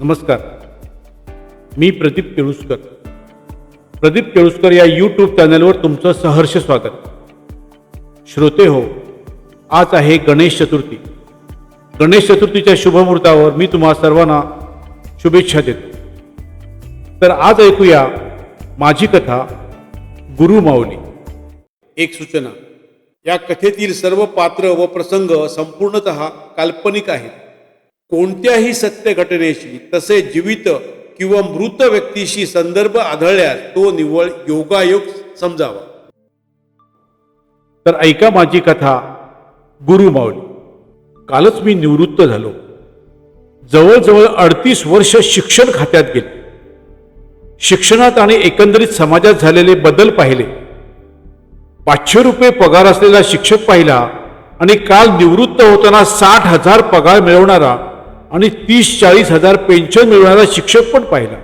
नमस्कार. मी प्रदीप केळुसकर. प्रदीप केळुसकर या यूट्यूब चॅनलवर तुमचं सहर्ष स्वागत. श्रोते हो आज आहे गणेश चतुर्थी. गणेश चतुर्थीच्या शुभमुहूर्तावर मी तुम्हा सर्वांना शुभेच्छा देतो. तर आज ऐकूया माझी कथा गुरु माऊली. एक सूचना. या कथेतील सर्व पात्र व प्रसंग संपूर्णत काल्पनिक आहेत. कोणत्याही सत्य घटनेशी तसे जीवित किंवा मृत व्यक्तीशी संदर्भ आढळल्यास तो निव्वळ योगायोग समजावा. तर ऐका माझी कथा गुरु माऊली. कालच मी निवृत्त झालो. जवळजवळ अडतीस वर्ष शिक्षण खात्यात गेले. शिक्षणात आणि एकंदरीत समाजात झालेले बदल पाहिले. पाचशे रुपये पगार असलेला शिक्षक पाहिला आणि काल निवृत्त होताना साठ हजार पगार मिळवणारा आणि तीस चाळीस हजार पेन्शन मिळवणारा शिक्षक पण पाहिला.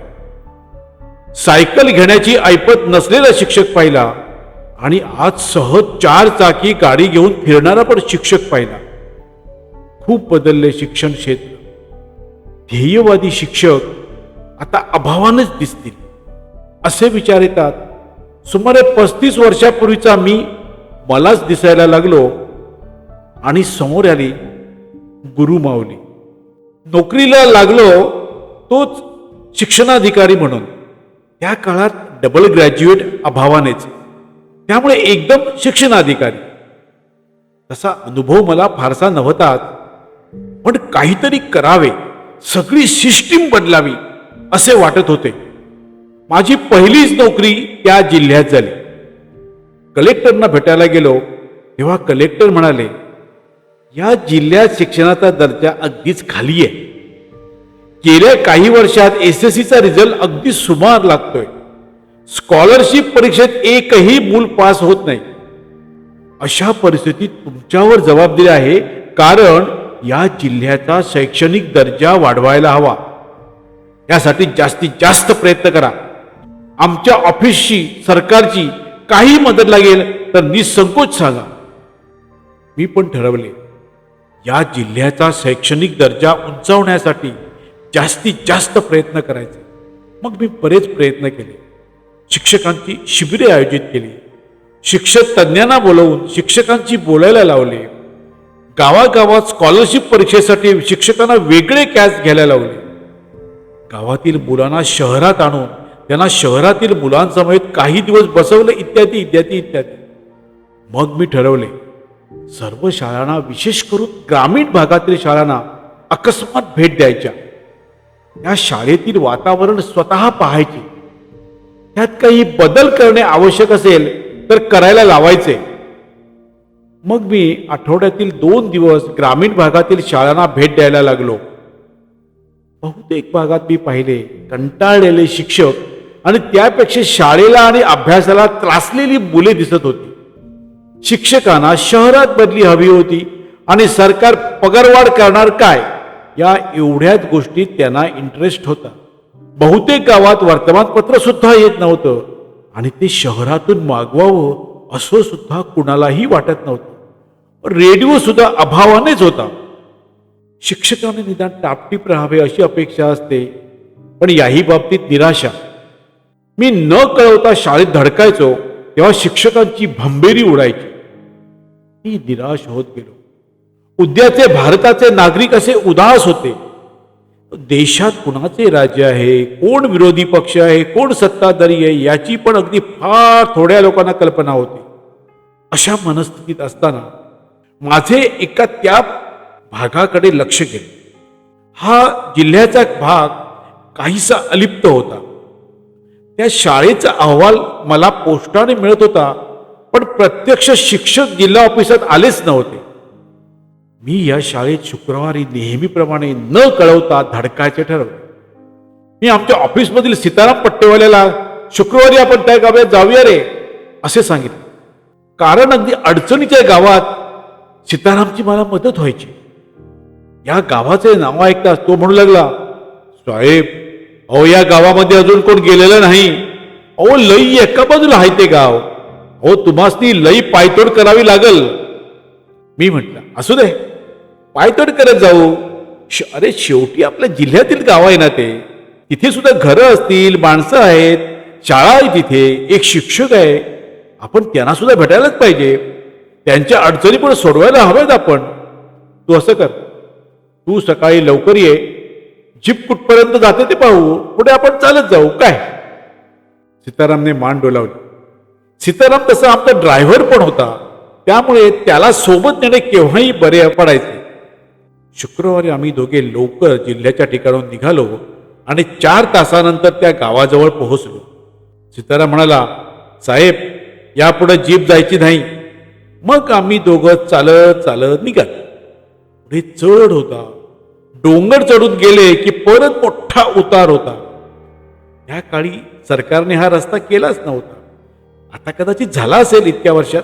सायकल घेण्याची ऐपत नसलेला शिक्षक पाहिला आणि आज सहज चार चाकी गाडी घेऊन फिरणारा पण शिक्षक पाहिला. खूप बदलले शिक्षण क्षेत्र. ध्येयवादी शिक्षक आता अभावानच दिसतील असे विचार येतात. सुमारे पस्तीस वर्षापूर्वीचा मी मलाच दिसायला लागलो आणि समोर आली गुरुमावली नोकरीला लागलो तोच शिक्षणाधिकारी म्हणून. त्या काळात डबल ग्रॅज्युएट अभावानेच. त्यामुळे एकदम शिक्षणाधिकारी. तसा अनुभव मला फारसा नव्हताच पण काहीतरी करावे सगळी सिस्टीम बदलावी असे वाटत होते. माझी पहिलीच नोकरी त्या जिल्ह्यात झाली. कलेक्टरना भेटायला गेलो तेव्हा कलेक्टर म्हणाले या जिल्ह्यात शिक्षणाचा दर्जा अगदीच खाली आहे. गेल्या काही वर्षात एस एस सीचा रिझल्ट अगदी सुमार लागतोय. स्कॉलरशिप परीक्षेत एकही मूल पास होत नाही. अशा परिस्थितीत तुमच्यावर जबाबदारी आहे कारण या जिल्ह्याचा शैक्षणिक दर्जा वाढवायला हवा. यासाठी जास्तीत जास्त प्रयत्न करा. आमच्या ऑफिसची सरकारची काही मदत लागेल तर निसंकोच सांगा. मी पण ठरवले. या जिल्ह्याचा शैक्षणिक दर्जा उंचावण्यासाठी जास्तीत जास्त प्रयत्न करायचे. मग मी बरेच प्रयत्न केले. शिक्षकांची शिबिरे आयोजित केली. शिक्षक तज्ज्ञांना बोलवून शिक्षकांची बोलायला लावले. गावागावात स्कॉलरशिप परीक्षेसाठी शिक्षकांना वेगळे कॅच घ्यायला लावले. गावातील मुलांना शहरात आणून त्यांना शहरातील मुलांसमवेत काही दिवस बसवलं इत्यादी इत्यादी इत्यादी. मग मी ठरवले सर्व शाळांना विशेष करून ग्रामीण भागातील शाळांना अकस्मात भेट द्यायच्या. या शाळेतील वातावरण स्वतः पाहायचे. त्यात काही बदल करणे आवश्यक असेल तर करायला लावायचे. मग मी आठवड्यातील दोन दिवस ग्रामीण भागातील शाळांना भेट द्यायला लागलो. बहुतेक भागात मी पाहिले कंटाळलेले शिक्षक आणि त्यापेक्षा शाळेला आणि अभ्यासाला त्रासलेली मुले दिसत होती. शिक्षकांना शहरात बदली हवी होती. आणि सरकार पगारवाढ करणार काय? या एवढ्याच गोष्टीत त्यांना इंटरेस्ट होता. बहुतेक गावात वर्तमानपत्र सुद्धा येत नव्हतं. आणि ते शहरातून मागवावं असं सुद्धा कुणालाही वाटत नव्हतं. रेडिओ सुद्धा अभावानेच होता. शिक्षकाने निदान टापटीप राहावे अशी अपेक्षा असते. पण याही बाबतीत निराशा. मी न कळवता शाळेत धडकायचो तेव्हा शिक्षकांची भंबेरी उडायची. मी निराश होत गेलो. उद्याचे भारताचे नागरिक असे उदास होते. देशात कुणाचे राज्य आहे? कोण विरोधी पक्ष आहे? कोण सत्ताधारी आहे? याची पण अगदी फार थोड्या लोकांना कल्पना होती. अशा मनस्थितीत असताना माझे एका त्या भागाकडे लक्ष गेले. हा जिल्ह्याचा भाग काहीसा अलिप्त होता. त्या शाळेचा अहवाल मला पोस्टाने मिळत होता. पण प्रत्यक्ष शिक्षक जिल्हा ऑफिसात आलेच नव्हते. मी या शाळेत शुक्रवारी नेहमीप्रमाणे न कळवता धडकायचे ठरवले. मी आमच्या ऑफिसमधील सीताराम पट्टेवाल्याला शुक्रवारी आपण त्या गावात जाऊया रे असे सांगितले. कारण अगदी अडचणीच्या गावात सीतारामची मला मदत व्हायची. या गावाचे नाव ऐकताच तो म्हणू लागला साहेब अहो या गावामध्ये अजून कोण गेलेलं नाही. अहो लई एका बाजूला आहे ते गाव. अहो तुम्हासनी ती लई पायतोड करावी लागल. मी म्हटलं असू दे पायतोड करत जाऊ. श- अरे शेवटी आपल्या जिल्ह्यातील गाव आहे ना ते. तिथे सुद्धा घरं असतील माणसं आहेत शाळा आहे तिथे एक शिक्षक आहे. आपण त्यांना सुद्धा भेटायलाच पाहिजे. त्यांच्या अडचणी पण सोडवायला हव्यात आपण. तू असं कर. तू सकाळी लवकर ये. जीप कुठपर्यंत जाते ते पाहू. पुढे आपण चालत जाऊ. काय? सीतारामने मान डोलावली. सीताराम तसा आमचा ड्रायव्हर पण होता. त्यामुळे त्याला सोबत नेणे केव्हाही बरे पडायचे. शुक्रवारी आम्ही दोघे लवकर जिल्ह्याच्या ठिकाणाहून निघालो आणि चार तासानंतर त्या गावाजवळ पोहोचलो. सीताराम म्हणाला साहेब यापुढे जीप जायची नाही. मग आम्ही दोघं चालत चालत निघालो. पुढे चढ होता. डोंगर चढून गेले की परत मोठा उतार होता. त्या काळी सरकारने हा रस्ता केलाच नव्हता. आता कदाचित झाला असेल इतक्या वर्षात.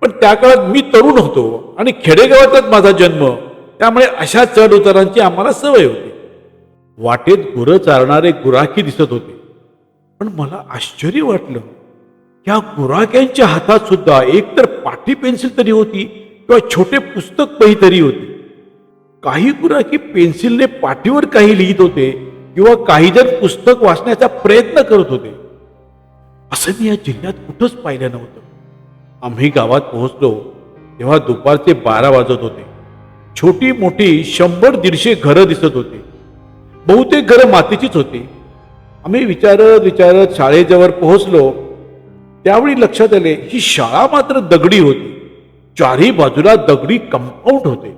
पण त्या काळात मी तरुण होतो आणि खेडेगावातच माझा जन्म. त्यामुळे अशा चढ उतारांची आम्हाला सवय होती. वाटेत गुरं चारणारे गुराखी दिसत होते. पण मला आश्चर्य वाटलं. या गुराख्यांच्या हातात सुद्धा एकतर पाठी पेन्सिल तरी होती किंवा छोटे पुस्तक पही तरी होते. काही गुराखी पेन्सिलने पाठीवर काही लिहित होते किंवा काही जण पुस्तक वाचण्याचा प्रयत्न करत होते. असं मी या जिल्ह्यात कुठंच पाहिलं नव्हतं. आम्ही गावात पोहोचलो तेव्हा दुपारचे बारा वाजत होते. छोटी मोठी शंभर दीडशे घरं दिसत होती. बहुतेक घरं मातीचीच होती. आम्ही विचारत विचारत शाळेजवळ पोहोचलो. त्यावेळी लक्षात आले ही शाळा मात्र दगडी होती. चारही बाजूला दगडी कंपाऊंड होते.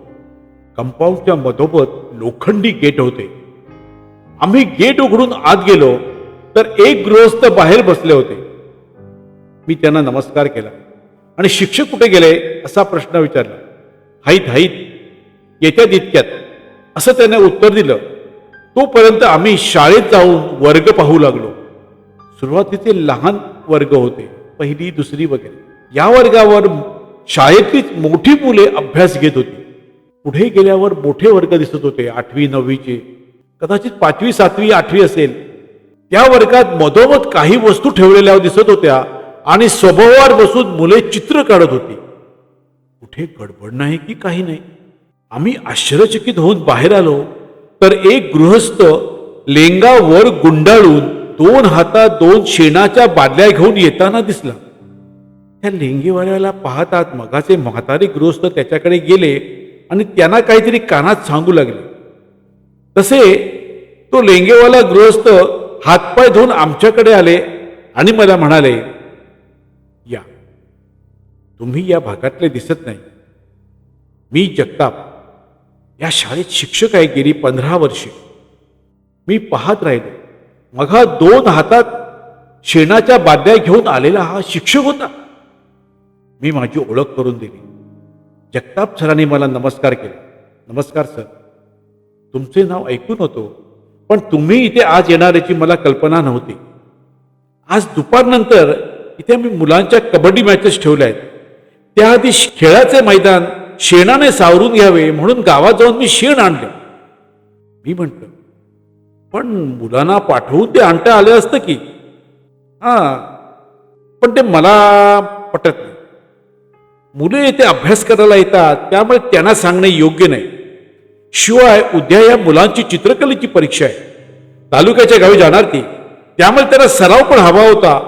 कंपाऊंडच्या मधोमध लोखंडी गेट होते. आम्ही गेट उघडून आत गेलो तर एक गृहस्थ बाहेर बसले होते. मी त्यांना नमस्कार केला. आणि शिक्षक कुठे गेले असा प्रश्न विचारला. हाईत हाईत. येत्या इतक्यात असं त्याने उत्तर दिलं. तोपर्यंत आम्ही शाळेत जाऊन वर्ग पाहू लागलो. सुरुवातीचे लहान वर्ग होते पहिली दुसरी वगैरे. या वर्गावर शाळेतलीच मोठी मुले अभ्यास घेत होती. पुढे गेल्यावर मोठे वर्ग दिसत होते आठवी नववीचे. कदाचित पाचवी सातवी आठवी असेल. त्या वर्गात मधोमध काही वस्तू ठेवलेल्या दिसत होत्या. आणि स्वभावावर बसून मुले चित्र काढत होती. कुठे गडबड नाही की काही नाही? आम्ही आश्चर्यचकित होऊन बाहेर आलो. तर एक गृहस्थ लेंगावर गुंडाळून दोन हातात दोन शेणाच्या बादल्या घेऊन येताना दिसला. त्या लेंगेवाल्याला पाहतात मगाचे म्हातारे गृहस्थ त्याच्याकडे गेले आणि त्यांना काहीतरी कानात सांगू लागले. तसे तो लेंगेवाला गृहस्थ हातपाय धुवून आमच्याकडे आले आणि मला म्हणाले या. तुम्ही या भागातले दिसत नाही. मी जगताप. या शाळेत शिक्षक आहे गेली पंधरा वर्षे. मी पाहत राहिलो. मघा दोन हातात शेणाच्या बाद्या घेऊन आलेला हा शिक्षक होता. मी माझी ओळख करून दिली. जगताप सरांनी मला नमस्कार केला. नमस्कार सर. तुमचे नाव ऐकून होतो पण तुम्ही इथे आज येणाऱ्याची मला कल्पना नव्हती. आज दुपारनंतर इथे आम्ही मुलांच्या कबड्डी मॅचेस ठेवल्या आहेत. त्याआधी खेळाचे मैदान शेणाने सावरून घ्यावे म्हणून गावात जाऊन मी शेण आणलं. मी म्हटलं पण मुलांना पाठवून ते आणता आलं असतं की? हां पण ते मला पटत नाही. मुले येथे अभ्यास करायला येतात त्यामुळे त्यांना सांगणे योग्य नाही. शिवाय उद्या या मुलांची चित्रकलेची परीक्षा आहे. तालुक्याच्या गावी जाणार ती. त्यामुळे त्याला सराव पण हवा होता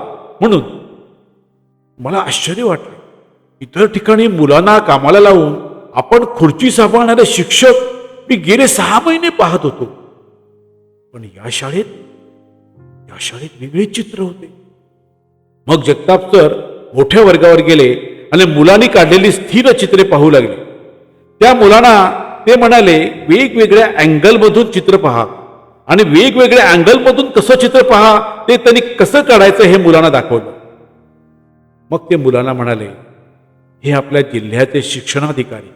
म्हणून मला आश्चर्य वाटलं. इतर ठिकाणी मुलांना कामाला लावून आपण खुर्ची सांभाळणारे शिक्षक मी गेले सहा महिने पाहत होतो. पण या शाळेत या शाळेत वेगळे चित्र होते. मग जगताप सर मोठ्या वर्गावर गेले आणि मुलांनी काढलेली स्थिर चित्रे पाहू लागली. त्या मुलांना ते म्हणाले वेगवेगळ्या अँगलमधून चित्र पहा आणि वेगवेगळ्या अँगलमधून कसं चित्र पहा ते त्यांनी कसं काढायचं हे मुलांना दाखवलं. मग ते मुलांना म्हणाले हे आपल्या जिल्ह्याचे शिक्षणाधिकारी.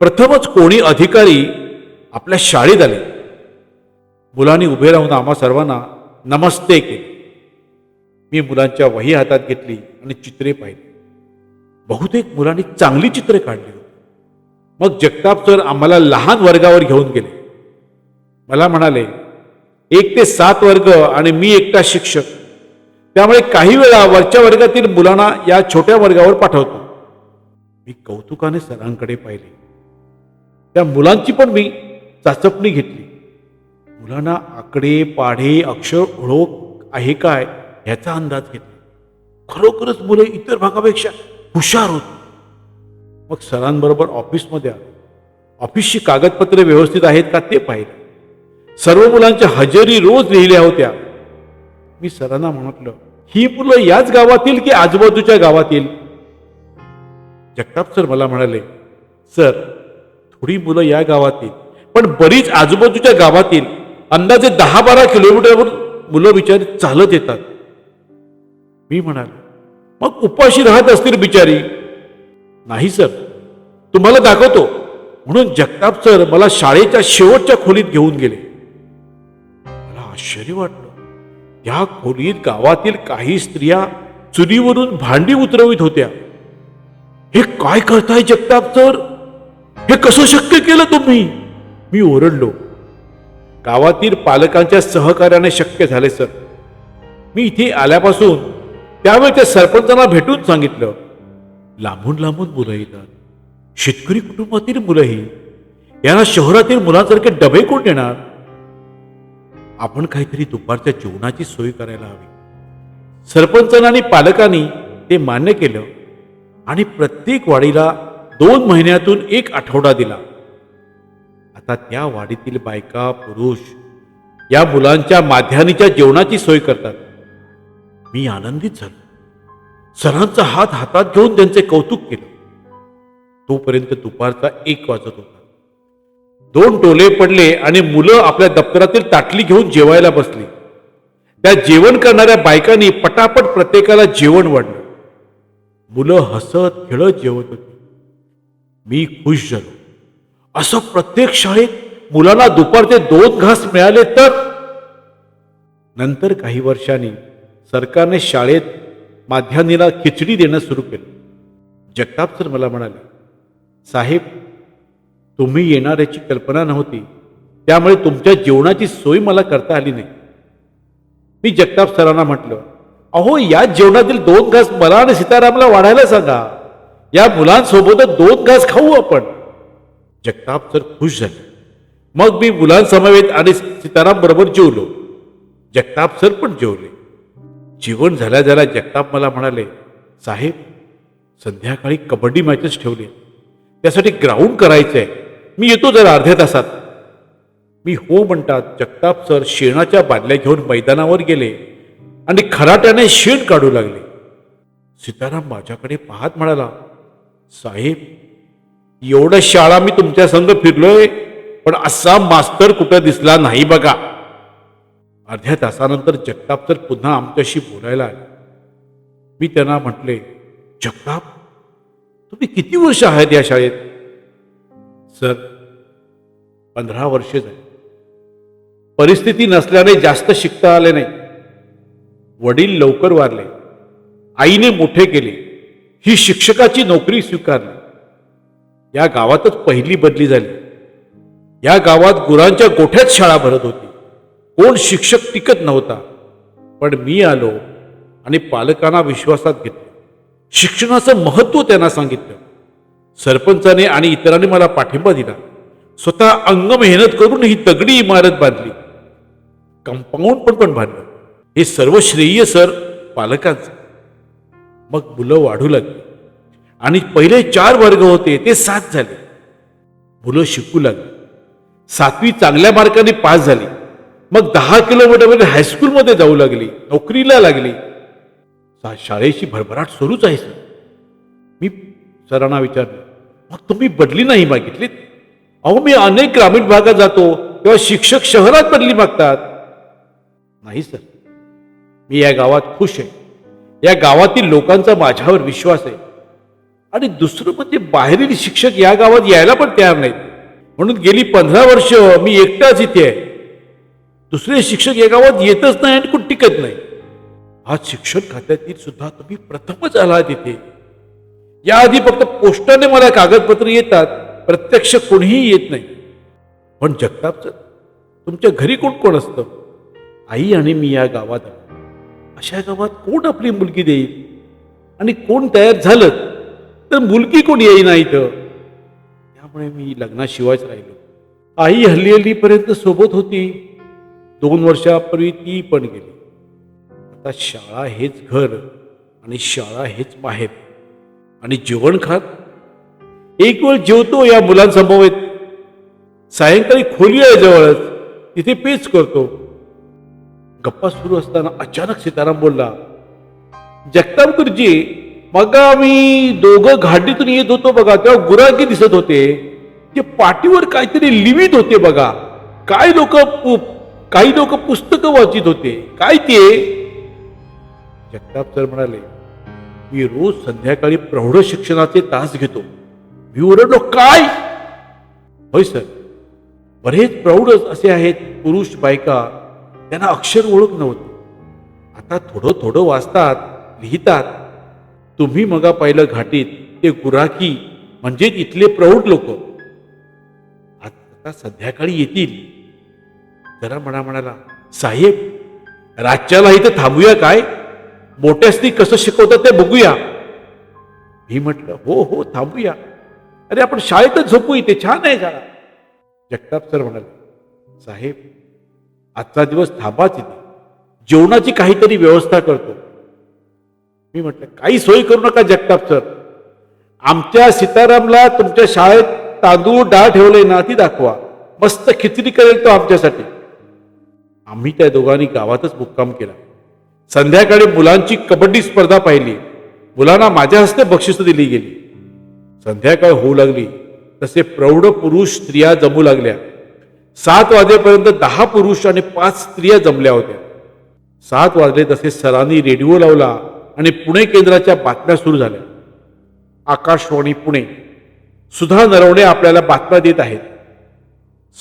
प्रथमच कोणी अधिकारी आपल्या शाळेत आले. मुलांनी उभे राहून आम्हा सर्वांना नमस्ते केले. मी मुलांच्या वही हातात घेतली आणि चित्रे पाहिली. बहुतेक मुलांनी चांगली चित्रे काढली होती. मग जगताप सर आम्हाला लहान वर्गावर घेऊन गेले. मला म्हणाले एक ते सात वर्ग आणि मी एकटा शिक्षक. त्यामुळे काही वेळा वरच्या वर्गातील मुलांना या छोट्या वर्गावर पाठवतो. मी कौतुकाने सरांकडे पाहिले. त्या मुलांची पण मी चाचपणी घेतली. मुलांना आकडे पाढे अक्षर ओळख आहे काय ह्याचा अंदाज घेतला. खरोखरच मुलं इतर भागापेक्षा हुशार होती. मग सरांबरोबर ऑफिसमध्ये आलो. ऑफिसची कागदपत्रे व्यवस्थित आहेत का ते पाहिलं. सर्व मुलांच्या हजेरी रोज लिहिल्या होत्या. मी सरांना म्हटलं ही मुलं याच गावातील की आजूबाजूच्या गावातील? जगताप सर मला म्हणाले सर थोडी मुलं या गावातील पण बरीच आजूबाजूच्या गावातील अंदाजे दहा बारा किलोमीटरवर मुलं बिचारी चालत येतात. मी म्हणाले मग उपाशी राहत असतील बिचारी? नाही सर तुम्हाला दाखवतो. म्हणून जगताप सर मला शाळेच्या शेवटच्या खोलीत घेऊन गेले. मला आश्चर्य वाटलं. या खोलीत गावातील काही स्त्रिया चुलीवरून भांडी उतरवित होत्या. हे काय करताय जगताप सर? हे कसं शक्य केलं तुम्ही? मी ओरडलो. गावातील पालकांच्या सहकार्याने शक्य झाले सर. मी इथे आल्यापासून त्यावेळच्या सरपंचांना भेटून सांगितलं. लांबून लांबून मुलं येतात. शेतकरी कुटुंबातील मुलंही. यांना शहरातील मुलांसारखे डबे कोण देणार? आपण काहीतरी दुपारच्या जेवणाची सोय करायला हवी. सरपंचांना आणि पालकांनी ते मान्य केलं आणि प्रत्येक वाडीला दोन महिन्यातून एक आठवडा दिला. आता त्या वाडीतील बायका पुरुष या मुलांच्या माध्यानीच्या जेवणाची सोय करतात. मी आनंदित झालो. सरांचा हात हातात घेऊन त्यांचे कौतुक केलं. तोपर्यंत दुपारचा एक वाजत होता. दोन टोले पडले आणि मुलं आपल्या दप्तरातील ताटली घेऊन जेवायला बसली. त्या जेवण करणाऱ्या बायकांनी पटापट प्रत्येकाला जेवण वाढलं. मुलं हसत खेळत जेवत होती. मी खुश झालो. असं प्रत्येक शाळेत मुलांना दुपारचे दोन घास मिळाले तर? नंतर काही वर्षांनी सरकारने शाळेत माध्यान्हीला खिचडी देणं सुरू केलं. जगताप सर मला म्हणाले साहेब तुम्ही येणार याची कल्पना नव्हती. त्यामुळे तुमच्या जेवणाची सोय मला करता आली नाही. मी जगताप सरांना म्हटलं अहो या जेवणातील दोन घास मला आणि सीतारामला वाढायला सांगा. या मुलांसोबतच दोन घास खाऊ आपण. जगताप सर खुश झाले. मग मी मुलांसमवेत आणि सीताराम बरोबर जेवलो. जगताप सर पण जेवले. जेवण झाल्या झाल्या जगताप मला म्हणाले साहेब संध्याकाळी कबड्डी मॅचेस ठेवले. त्यासाठी ग्राउंड करायचं आहे मी येतो जरा अर्ध्या तासात. मी हो म्हणतात जगताप सर शेणाच्या बादल्या घेऊन मैदानावर गेले आणि खराट्याने शेण काढू लागले. सीताराम माझ्याकडे पाहत म्हणाला साहेब एवढं शाळा मी तुमच्या संग फिरलोय पण असा मास्तर कुठं दिसला नाही बघा. अर्ध्या तासानंतर जगताप सर पुन्हा आमच्याशी बोलायला आले. मी त्यांना म्हटले जगताप तुम्ही किती वर्ष आहेत या शाळेत? सर पंधरा वर्षे झाली. परिस्थिती नसल्याने जास्त शिकता आले नाही. वडील लवकर वारले. आईने मोठे केले. ही शिक्षकाची नोकरी स्वीकारली. या गावातच पहिली बदली झाली. या गावात गुरांच्या गोठ्यात शाळा भरत होती. कोण शिक्षक टिकत नव्हता. पण मी आलो आणि पालकांना विश्वासात घेतलं. शिक्षणाचं महत्त्व त्यांना सांगितलं. सरपंचाने आणि इतरांनी मला पाठिंबा दिला. स्वतः अंग मेहनत करून ही दगडी इमारत बांधली. कंपाऊंड पण पण बांधलं. हे सर्व श्रेय सर पालकांचं. मग मुलं वाढू लागली. आणि पहिले चार वर्ग होते ते सात झाले. मुलं शिकू लागली. सातवी चांगल्या मार्काने पास झाली. मग दहा किलोमीटरमध्ये हायस्कूलमध्ये जाऊ लागली नोकरीला लागली. सा- शाळेची भरभराट सुरूच आहे सर. मी सरांना विचारलं मग तुम्ही बदली नाही मागितलीत? अहो मी अनेक ग्रामीण भागात जातो तेव्हा शिक्षक शहरात बदली मागतात. नाही सर. मी या गावात खुश आहे. या गावातील लोकांचा माझ्यावर विश्वास आहे. आणि दुसरं म्हणजे बाहेरील शिक्षक या गावात यायला पण तयार नाहीत. म्हणून गेली पंधरा वर्ष मी एकटाच इथे आहे. दुसरे शिक्षक या गावात येतच नाही आणि कोण टिकत नाही. आज शिक्षण खात्यातील सुद्धा तुम्ही प्रथमच आलात इथे. याआधी फक्त पोस्टाने मला कागदपत्र येतात प्रत्यक्ष कोणीही येत नाही. पण जगतापचं तुमच्या घरी कोण कोण असतं? आई आणि मी या गावात अशा गावात कोण आपली मुलगी देईल? आणि कोण तयार झालं तर मुलगी कोण येईना इथं? त्यामुळे मी लग्नाशिवायच राहिलो. आई हल्ली हल्लीपर्यंत सोबत होती. दोन वर्षापूर्वी ती पण गेली. आता शाळा हेच घर आणि शाळा हेच बाहेर. आणि जेवण खात? एक वेळ जेवतो या मुलांसमवेत. सायंकाळी खोली आहे जवळच. तिथे पेच करतो. गप्पा सुरू असताना अचानक सीताराम बोलला जगताप गुरुजी मग आम्ही दोघं घाटीतून येत होतो बघा तेव्हा गुरागी दिसत होते. ते पाठीवर काहीतरी लिवित होते बघा. काय लोक काही लोक पुस्तकं वाचित होते. काय ते? जगताप सर म्हणाले मी रोज संध्याकाळी प्रौढ शिक्षणाचे तास घेतो. मी ओरडलो काय? होय सर. बरेच प्रौढ असे आहेत पुरुष बायका. त्यांना अक्षर ओळख नव्हती. आता थोडं थोडं वाचतात लिहितात. तुम्ही मगा पाहिलं घाटीत ते गुराखी म्हणजे इथले प्रौढ लोक. आता संध्याकाळी येतील. जरा म्हणा म्हणाला साहेब राजच्याला इथं थांबूया काय? मोठ्यासनी कसं शिकवतात ते बघूया. मी म्हटलं हो हो थांबूया. अरे आपण शाळेतच झोपू इथे छान आहे शाळा जगताप सर म्हणाले साहेब आजचा दिवस थांबाच इथे. जेवणाची काहीतरी व्यवस्था करतो. मी म्हटलं काही सोय करू नका जगताप सर. आमच्या सीतारामला तुमच्या शाळेत तांदूळ डाळ ठेवले ना ती दाखवा. मस्त खिचडी करेल तो आमच्यासाठी. आम्ही त्या दोघांनी गावातच मुक्काम केला. संध्याकाळी मुलांची कबड्डी स्पर्धा पाहिली. मुलांना माझ्या हस्ते बक्षिस दिली गेली. संध्याकाळ होऊ लागली. तसे प्रौढ पुरुष स्त्रिया जमू लागल्या. सात वाजेपर्यंत दहा पुरुष आणि पाच स्त्रिया जमल्या होत्या. सात वाजले तसे सरांनी रेडिओ लावला आणि पुणे केंद्राच्या बातम्या सुरू झाल्या. आकाशवाणी पुणे. सुधा नरवणे आपल्याला बातम्या देत आहेत.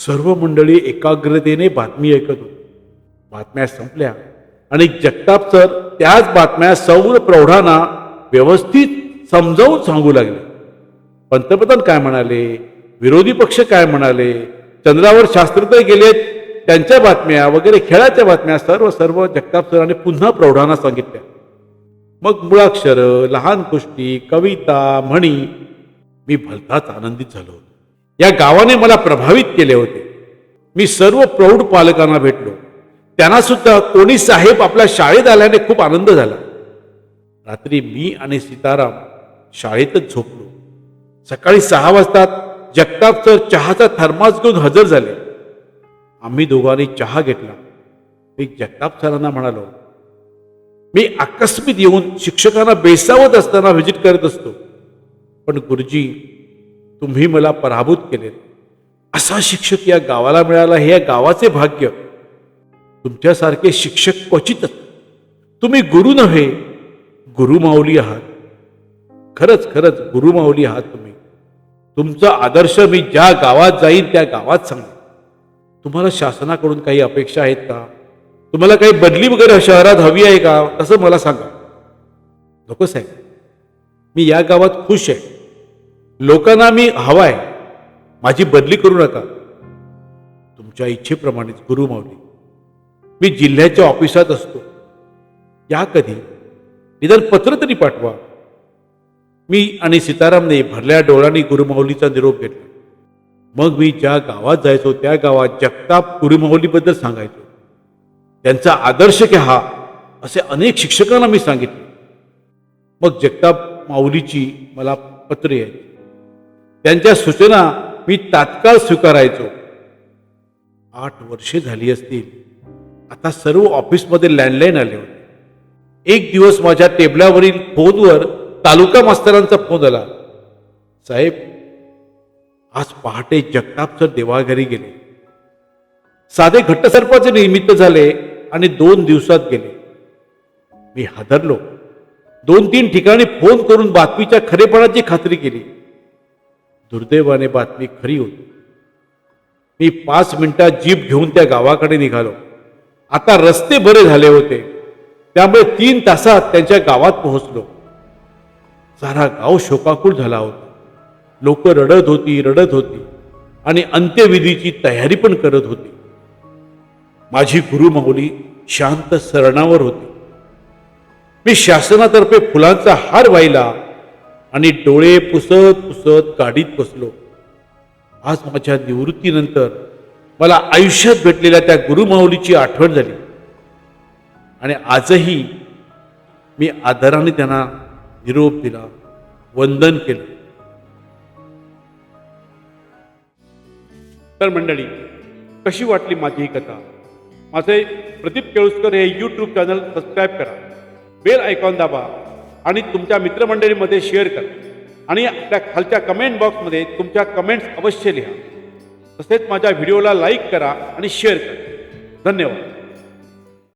सर्व मंडळी एकाग्रतेने बातमी ऐकत होती. बातम्या संपल्या. आणि जगताप सर त्याच बातम्या सौर प्रौढांना व्यवस्थित समजावून सांगू लागले. पंतप्रधान काय म्हणाले? विरोधी पक्ष काय म्हणाले? चंद्रावर शास्त्रज्ञ गेलेत त्यांच्या बातम्या वगैरे खेळाच्या बातम्या सर्व सर्व जगताप सरांनी पुन्हा प्रौढांना सांगितल्या. मग मुळाक्षर लहान गोष्टी कविता म्हणी मी भलताच आनंदित झालो होतो. या गावाने मला प्रभावित केले होते. मी सर्व प्रौढ पालकांना भेटलो. त्यांना सुद्धा कोणी साहेब आपल्या शाळेत आल्याने खूप आनंद झाला. रात्री मी आणि सीताराम शाळेतच झोपलो. सकाळी सहा वाजता जगताप सर चहाचा थर्मास घेऊन हजर झाले. आम्ही दोघांनी चहा घेतला. मी जगताप सरांना म्हणालो मी आकस्मित येऊन शिक्षकांना बेसावत असताना व्हिजिट करत असतो पण गुरुजी तुम्ही मला पराभूत केलेत. असा शिक्षक या गावाला मिळाला हे या गावाचे भाग्य. तुमच्यासारखे शिक्षक क्वचितच तुम्ही गुरु नव्हे गुरुमाऊली आहात. खरंच खरंच गुरुमाऊली आहात तुम्ही. तुमचा आदर्श मी ज्या गावात जाईन त्या गावात सांगेन. तुम्हाला शासनाकडून काही अपेक्षा आहेत का? तुम्हाला काही बदली वगैरे शहरात हवी आहे का? तसं मला सांगा. नको साहेब. मी या गावात खुश आहे. लोकांना मी हवा आहे. माझी बदली करू नका. तुमच्या इच्छेप्रमाणेच गुरु माऊली. मी जिल्ह्याच्या ऑफिसात असतो. या कधी? निदान पत्र तरी पाठवा. मी आणि सीतारामने भरल्या डोळ्यांनी गुरुमाऊलीचा निरोप घेतला. मग मी ज्या गावात जायचो त्या गावात जगताप गुरुमाऊलीबद्दल सांगायचो. त्यांचा आदर्श घ्या असे अनेक शिक्षकांना मी सांगितले. मग जगताप माऊलीची मला पत्रे यायची. त्यांच्या सूचना मी तात्काळ स्वीकारायचो. आठ वर्षे झाली असतील. आता सर्व ऑफिसमध्ये लँडलाईन आले होते. एक दिवस माझ्या टेबलावरील फोनवर तालुका मास्तरांचा फोन आला. साहेब आज पहाटे जगताप सर देवाघरी गेले. साधे घट्टसर्पाचे निमित्त झाले आणि दोन दिवसात गेले. मी हादरलो. दोन तीन ठिकाणी फोन करून बातमीच्या खरेपणाची खात्री केली. दुर्दैवाने बातमी खरी होती. मी पाच मिनिटात जीप घेऊन त्या गावाकडे निघालो. आता रस्ते बरे झाले होते. त्यामुळे तीन तासात त्यांच्या गावात पोहोचलो. सारा गाव शोकाकुळ झाला होता. लोक रडत होती रडत होती आणि अंत्यविधीची तयारी पण करत होती. माझी गुरुमाऊली शांत सरणावर होती. मी शासनातर्फे फुलांचा हार वाहिला आणि डोळे पुसत पुसत गाडीत बसलो. आज माझ्या निवृत्तीनंतर मला आयुष्यात भेटलेल्या त्या गुरुमाऊलीची आठवण झाली. आणि आजही मी आदराने त्यांना निरोप दिला वंदन केलं. तर मंडळी कशी वाटली माझी ही कथा? माझे प्रदीप केळुसकर हे यूट्यूब चॅनल सबस्क्राईब करा. बेल आयकॉन दाबा आणि तुमच्या मित्रमंडळीमध्ये शेअर करा. आणि आपल्या खालच्या कमेंट बॉक्समध्ये तुमच्या कमेंट्स अवश्य लिहा. तसेच माझ्या व्हिडिओला लाईक करा आणि शेअर करा. धन्यवाद.